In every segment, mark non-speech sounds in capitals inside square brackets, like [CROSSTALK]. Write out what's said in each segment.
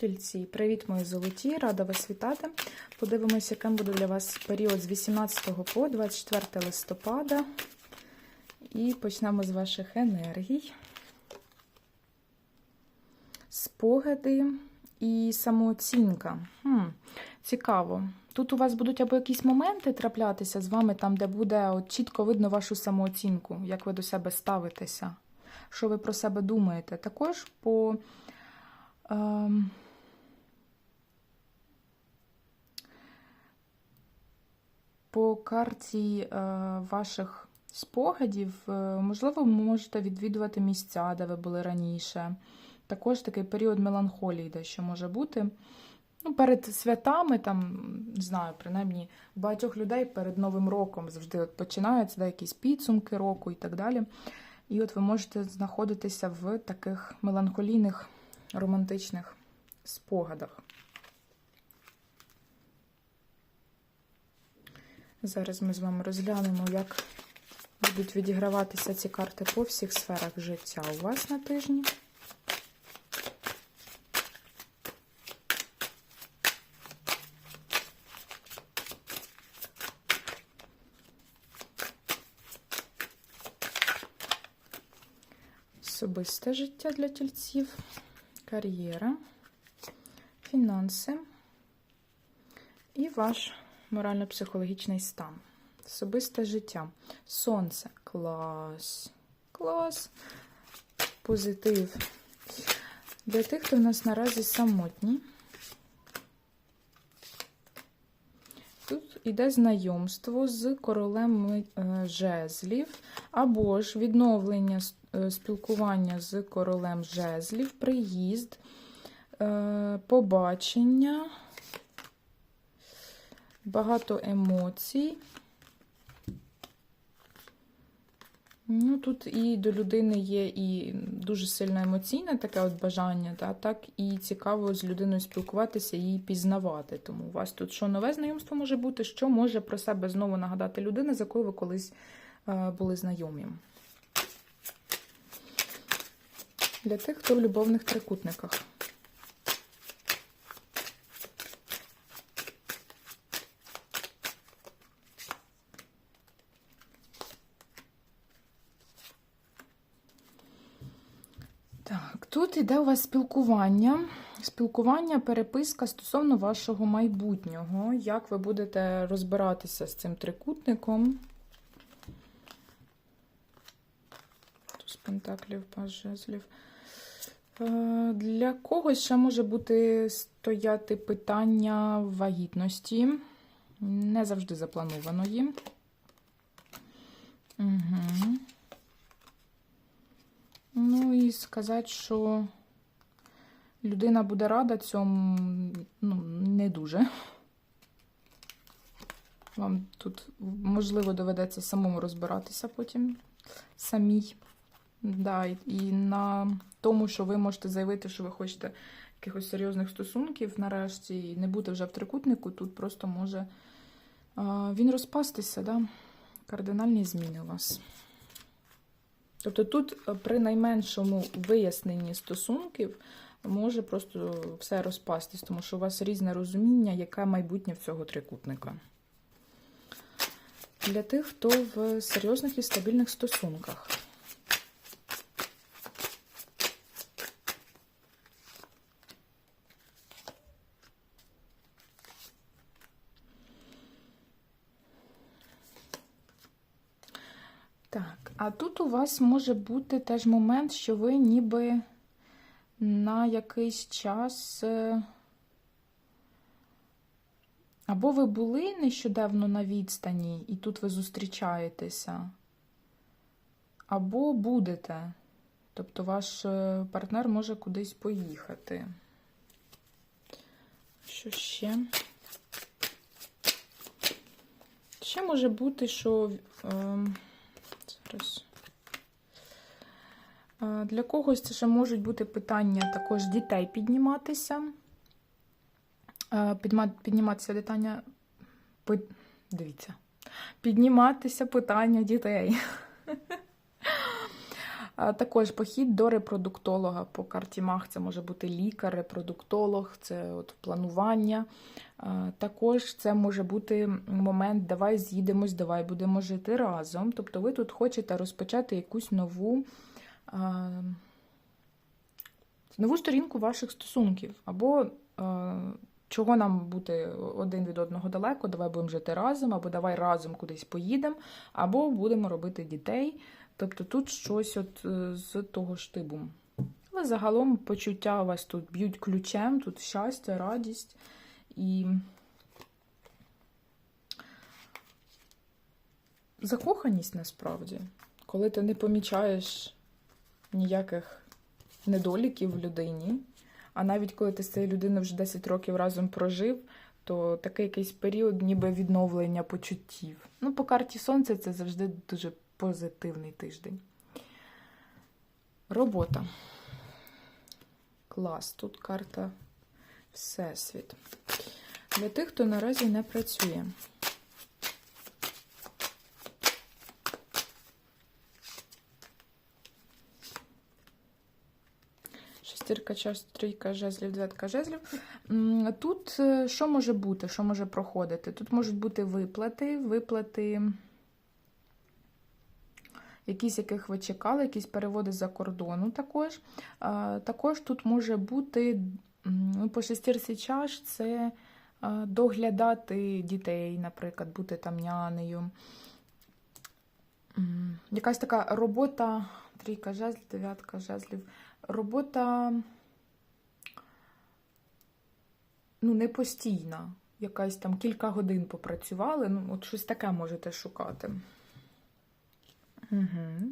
Тільці, привіт, мої золоті! Рада вас вітати. Подивимося, яким буде для вас період з 18 по 24 листопада. І почнемо з ваших енергій. Спогади і самооцінка. Хм, Цікаво. Тут у вас будуть або якісь моменти траплятися з вами, там, де буде от, чітко видно вашу самооцінку, як ви до себе ставитеся, що ви про себе думаєте. Також по. Ем, По карті е, ваших спогадів, е, можливо, ви можете відвідувати місця, де ви були раніше. Також такий період меланхолії дещо може бути. Ну, Перед святами, там, знаю, принаймні, багатьох людей перед Новим роком завжди от починаються да, якісь підсумки року і так далі. І от ви можете знаходитися в таких меланхолійних романтичних спогадах. Зараз ми з вами розглянемо, як будуть відіграватися ці карти по всіх сферах життя у вас на тижні. Особисте життя для тільців, кар'єра, фінанси і ваш морально-психологічний стан. Особисте життя. Сонце. Клас. Клас. Позитив. Для тих, хто в нас наразі самотні. Тут іде знайомство з королем е, жезлів, або ж відновлення е, спілкування з королем жезлів, приїзд, е, побачення, багато емоцій. Ну, Тут і до людини є і дуже сильно емоційне таке от бажання, та, так і цікаво з людиною спілкуватися і пізнавати. Тому у вас тут що нове знайомство може бути, що може про себе знову нагадати людина, з якою ви колись е, були знайомі. Для тих, хто в любовних трикутниках. Так, тут іде у вас спілкування. Спілкування, переписка стосовно вашого майбутнього. Як ви будете розбиратися з цим трикутником? Туз пентаклів, паж жезлів. Е, Для когось ще може бути стояти питання вагітності. Не завжди запланованої. Угу. Ну і сказати, що людина буде рада цьому, ну, не дуже. Вам тут, можливо, доведеться самому розбиратися потім самій. Да, і- на тому, що ви можете заявити, що ви хочете якихось серйозних стосунків нарешті, і не бути вже в трикутнику, тут просто може а, він розпастися, да? кардинальні зміни у вас. Тобто тут е, при найменшому виясненні стосунків може просто все розпастись, тому що у вас різне розуміння, яке майбутнє в цього трикутника. Для тих, хто в серйозних і стабільних стосунках. Так, а тут у вас може бути теж момент, що ви ніби на якийсь час. е, Або ви були нещодавно на відстані, і тут ви зустрічаєтеся, або будете. Тобто ваш е, партнер може кудись поїхати. Що ще? Ще може бути, що. ем, Зараз. Для когось ще можуть бути питання також дітей підніматися. Підніматися питання. пи- Дивіться. Підніматися питання дітей. Також похід до репродуктолога по карті Мах. Це може бути лікар, репродуктолог, це от планування. Також це може бути момент давай з'їдемось, давай будемо жити разом. Тобто ви тут хочете розпочати якусь нову. А, Нову сторінку ваших стосунків, або е, чого нам бути один від одного далеко, давай будемо жити разом, або давай разом кудись поїдемо, або будемо робити дітей. Тобто тут щось от е, з того штибу. Але загалом почуття у вас тут б'ють ключем, тут щастя, радість і закоханість насправді, коли ти не помічаєш ніяких недоліків в людині. А навіть коли ти з цією людиною вже 10 років разом прожив, то такий якийсь період ніби відновлення почуттів. Ну, по карті Сонця це завжди дуже позитивний тиждень. Робота. Клас. Тут карта Всесвіт. Для тих, хто наразі не працює. Чаш, трійка жезлів, дев'ятка жезлів. Тут е, що може бути, що може проходити? Тут можуть бути виплати, виплати, якісь, яких ви чекали, якісь переводи за кордону також. Також тут може бути ну, по шестірці чаш це доглядати дітей, наприклад, бути там нянею. Якась така робота, трійка жезлів, дев'ятка жезлів. Робота ну, не постійна. Якась там кілька годин попрацювали. Ну, от щось таке можете шукати. Угу.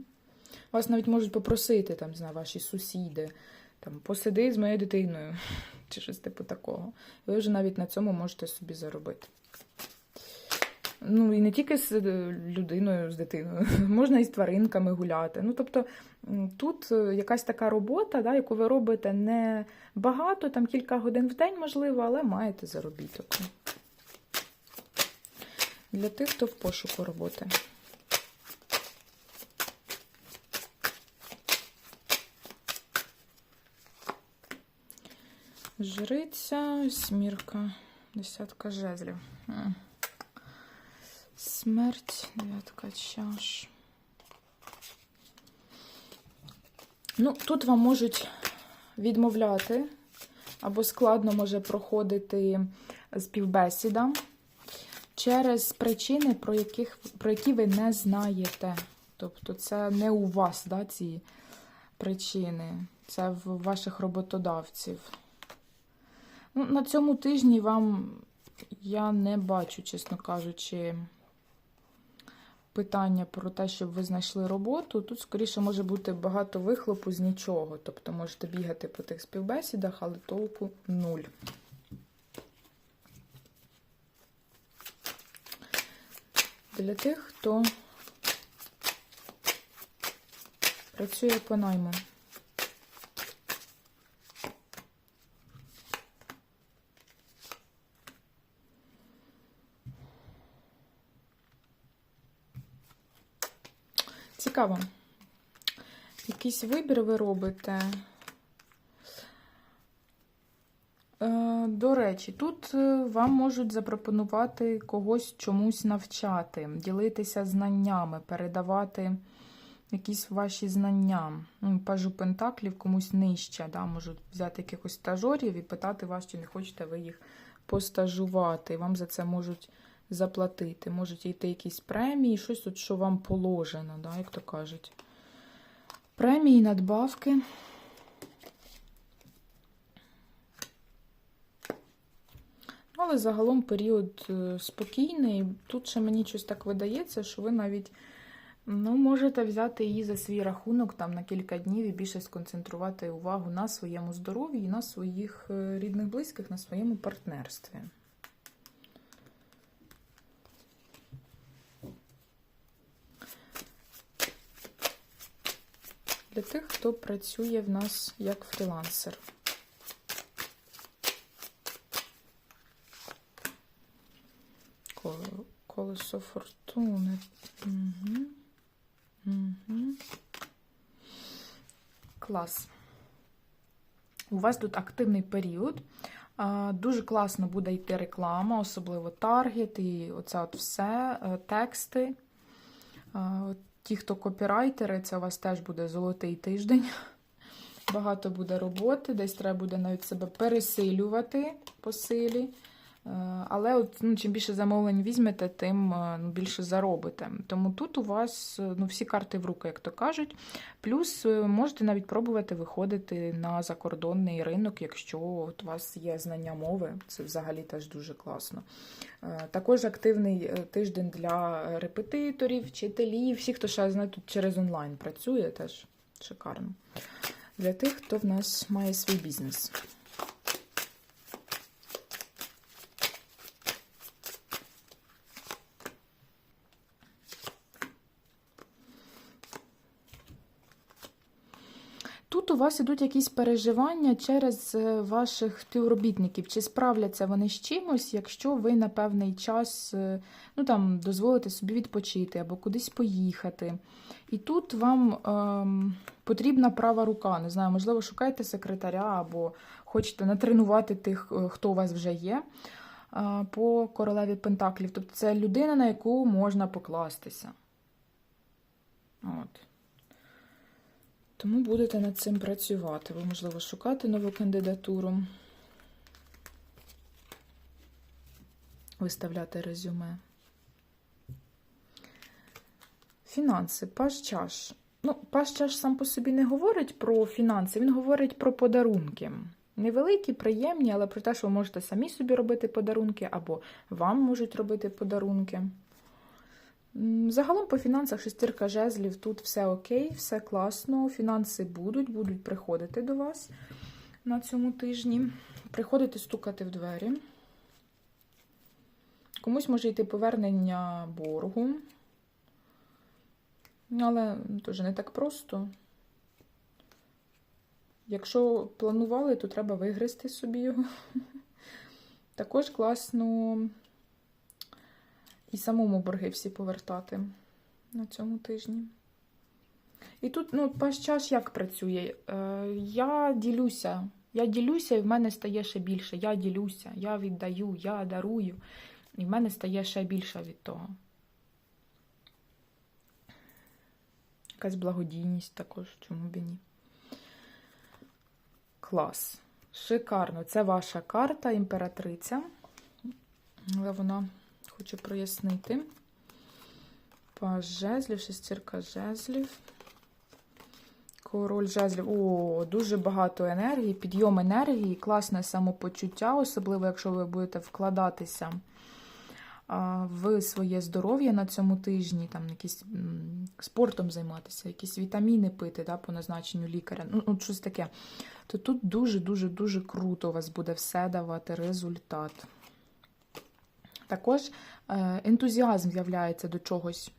Вас навіть можуть попросити, там, знаю, ваші сусіди, там, посиди з моєю дитиною, [LAUGHS] чи щось типу такого. Ви вже навіть на цьому можете собі заробити. Ну, і не тільки з е, людиною, з дитиною, [LAUGHS] можна і з тваринками гуляти. Ну, тобто тут е, якась така робота, да, яку ви робите не багато, там кілька годин в день, можливо, але маєте заробіток. Для тих, хто в пошуку роботи. Жриця, смірка, десятка жезлів. Смерть, дев'ятка чаш. Ну, тут вам можуть відмовляти, або складно може проходити співбесіда через причини, про, яких, про які ви не знаєте. Тобто, це не у вас да, ці причини, це в ваших роботодавців. Ну, на цьому тижні вам я не бачу, чесно кажучи, питання про те, щоб ви знайшли роботу. Тут, скоріше, може бути багато вихлопу з нічого. Тобто можете бігати по тих співбесідах, але толку нуль. Для тих, хто працює по найму. Цікаво. Якийсь вибір ви робите. Е, До речі, тут е, вам можуть запропонувати когось чомусь навчати, ділитися знаннями, передавати якісь ваші знання. Ну, Пажу Пентаклів комусь нижче. Да? Можуть взяти якихось стажорів і питати вас, чи не хочете ви їх постажувати. Вам за це можуть заплатити. Можуть йти якісь премії, щось, от, що вам положено, да, як то кажуть. Премії, надбавки. Але загалом період е, спокійний. Тут ще мені щось так видається, що ви навіть ну, можете взяти її за свій рахунок там на кілька днів і більше сконцентрувати увагу на своєму здоров'ї на своїх е, рідних близьких, на своєму партнерстві. Для тих, хто працює в нас як фрілансер. Колесо фортуни. Угу. Угу. Клас. У вас тут активний період. Дуже класно буде йти реклама, особливо таргет і оце от все, е, тексти. Ті, хто копірайтери, це у вас теж буде золотий тиждень. Багато буде роботи, десь треба буде навіть себе пересилювати по силі. Е, Але от, ну, чим більше замовлень візьмете, тим е, ну, більше заробите. Тому тут у вас е, ну, всі карти в руки, як то кажуть. Плюс можете навіть пробувати виходити на закордонний ринок, якщо от у вас є знання мови. Це взагалі теж дуже класно. Також активний тиждень для репетиторів, вчителів, всіх, хто ще я знаю, тут через онлайн працює, теж шикарно. Для тих, хто в нас має свій бізнес. Тут у вас ідуть якісь переживання через е, ваших співробітників. Чи справляться вони з чимось, якщо ви на певний час е, ну, там, дозволите собі відпочити або кудись поїхати. І тут вам ем, потрібна права рука. Не знаю, можливо, шукаєте секретаря або хочете натренувати тих, е, хто у вас вже є по королеві Пентаклів. Тобто це людина, на яку можна покластися. От. Тому будете над цим працювати. Ви, можливо, шукати нову кандидатуру, виставляти резюме. Фінанси, паш чаш. Ну, паш чаш сам по собі не говорить про фінанси, він говорить про подарунки. Невеликі, приємні, але про те, що ви можете самі собі робити подарунки, або вам можуть робити подарунки. Загалом по фінансах шестірка жезлів тут все окей, все класно. Фінанси будуть, будуть приходити до вас на цьому тижні. Приходити стукати в двері. Комусь може йти повернення боргу. Але теж не так просто. Якщо планували, то треба вигризти собі його. [LAUGHS] Також класно і самому борги всі повертати на цьому тижні. І тут, ну, паш чаш як працює? Е, я ділюся. Я ділюся, і в мене стає ще більше. Я ділюся, я віддаю, я дарую. І в мене стає ще більше від того. Якась благодійність також, чому б і ні. Клас. Шикарно. Це ваша карта, імператриця. Але вона хочу прояснити. Паж жезлів, шестірка жезлів. Король жезлів. О, дуже багато енергії, підйом енергії, класне самопочуття, особливо, якщо ви будете вкладатися в своє здоров'я на цьому тижні, там якісь спортом займатися, якісь вітаміни пити да, по назначенню лікаря. Ну, от щось таке. То тут дуже-дуже-дуже круто у вас буде все давати результат. Також е, ентузіазм з'являється до чогось.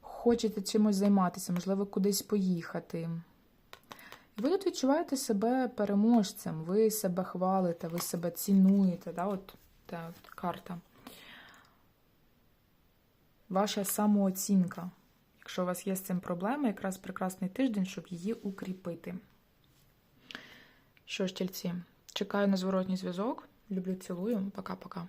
Хочете чимось займатися, можливо, кудись поїхати. Ви тут відчуваєте себе переможцем, ви себе хвалите, ви себе цінуєте. Да? От та от карта. Ваша самооцінка. Якщо у вас є з цим проблема, якраз прекрасний тиждень, щоб її укріпити. Що ж, тільці, чекаю на зворотній зв'язок. Люблю, цілую. Пока-пока.